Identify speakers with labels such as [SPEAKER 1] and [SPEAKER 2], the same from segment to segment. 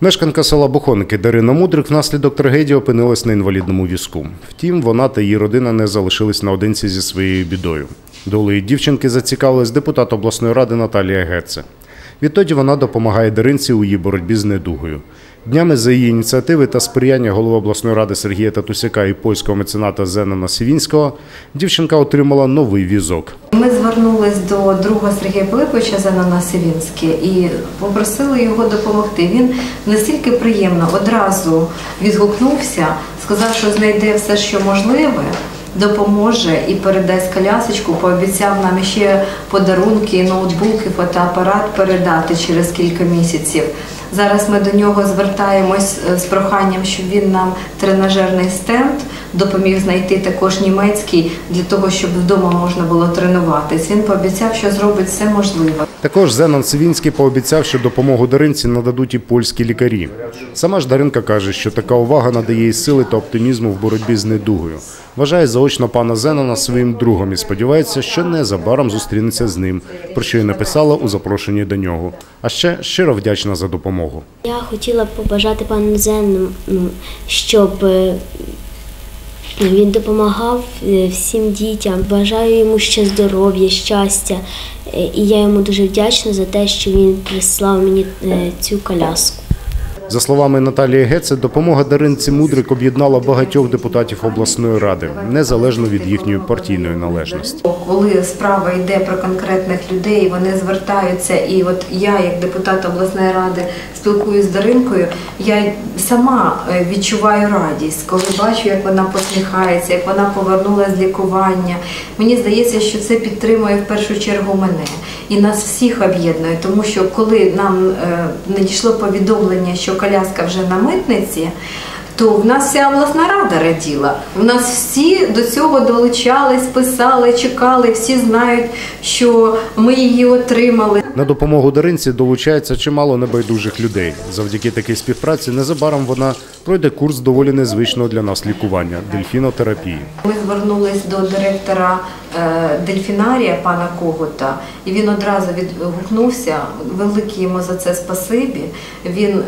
[SPEAKER 1] Мешканка села Бухоники Дарина Мудрик внаслідок трагедії опинилась на інвалідному візку. Втім, вона та її родина не залишились наодинці зі своєю бідою. Долею дівчинки зацікавилась депутат обласної ради Наталія Геце. Відтоді вона допомагає Даринці у її боротьбі з недугою. Днями за її ініціативи та сприяння голови обласної ради Сергія Татусяка і польського мецената Зенона Сівінського дівчинка отримала новий візок.
[SPEAKER 2] Ми звернулись до друга Сергія Пилиповича Зенона Сивінське і попросили його допомогти. Він настільки приємно одразу відгукнувся, сказав, що знайде все, що можливе, допоможе і передасть колясочку. Пообіцяв нам ще подарунки, ноутбуки, фотоапарат передати через кілька місяців. Зараз ми до нього звертаємось е, з проханням, щоб він нам тренажерний стенд допоміг знайти також німецький для того, щоб вдома можна було тренуватись. Він пообіцяв, що зробить все можливе.
[SPEAKER 1] Також Зенон Сивінський пообіцяв, що допомогу Даринці нададуть і польські лікарі. Сама ж Даринка каже, що така увага надає їй сили та оптимізму в боротьбі з недугою. Вважає заочно пана Зенона своїм другом і сподівається, що незабаром зустрінеться з ним, про що й написала у запрошенні до нього. А ще щиро вдячна за допомогу.
[SPEAKER 3] Я хотіла побажати пану Зену, ну, щоб е, він допомагав е, всім дітям. Бажаю йому ще здоров'я, щастя. Е, І я йому дуже вдячна за те, що він прислав мені е, цю коляску.
[SPEAKER 1] За словами Наталії Геце, допомога Даринці Мудрик об'єднала багатьох депутатів обласної ради, незалежно від їхньої партійної належності.
[SPEAKER 2] Коли справа йде про конкретних людей, вони звертаються, і от я, як депутат обласної ради, спілкуюсь з Даринкою, я сама е, відчуваю радість, коли бачу, як вона посміхається, як вона повернулася з лікування. Мені здається, що це підтримує в першу чергу мене і нас всіх об'єднує, тому що коли нам е, надійшло повідомлення, що коляска вже на митниці. То в нас вся обласна рада раділа. В нас всі до цього долучались, писали, чекали, всі знають, що ми її отримали.
[SPEAKER 1] На допомогу Даринці долучається чимало небайдужих людей. Завдяки такій співпраці незабаром вона пройде курс доволі незвичного для нас лікування дельфінотерапії.
[SPEAKER 2] Ми звернулись до директора е, дельфінарія пана Когута, і він одразу відгукнувся. Велике йому за це спасибі. Він е,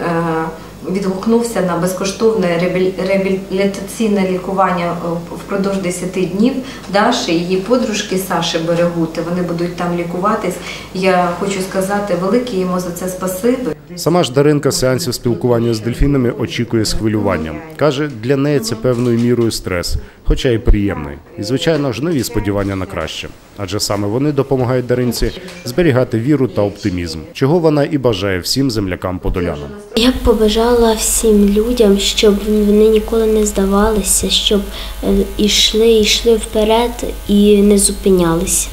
[SPEAKER 2] відгукнувся на безкоштовне реабілі- реабілітаційне лікування е, впродовж 10 днів. Даші, її подружки Саші Берегути, вони будуть там лікуватись. Я хочу сказати велике йому за це спасибі.
[SPEAKER 1] Сама ж Даринка сеансів спілкування з дельфінами очікує з хвилюванням. Каже, для неї це певною мірою стрес, хоча й приємний. І, звичайно ж, нові сподівання на краще. Адже саме вони допомагають Даринці зберігати віру та оптимізм, чого вона і бажає всім землякам подолянам.
[SPEAKER 3] Я б побажала всім людям, щоб вони ніколи не здавалися, щоб е, ішли, йшли вперед і не зупинялися.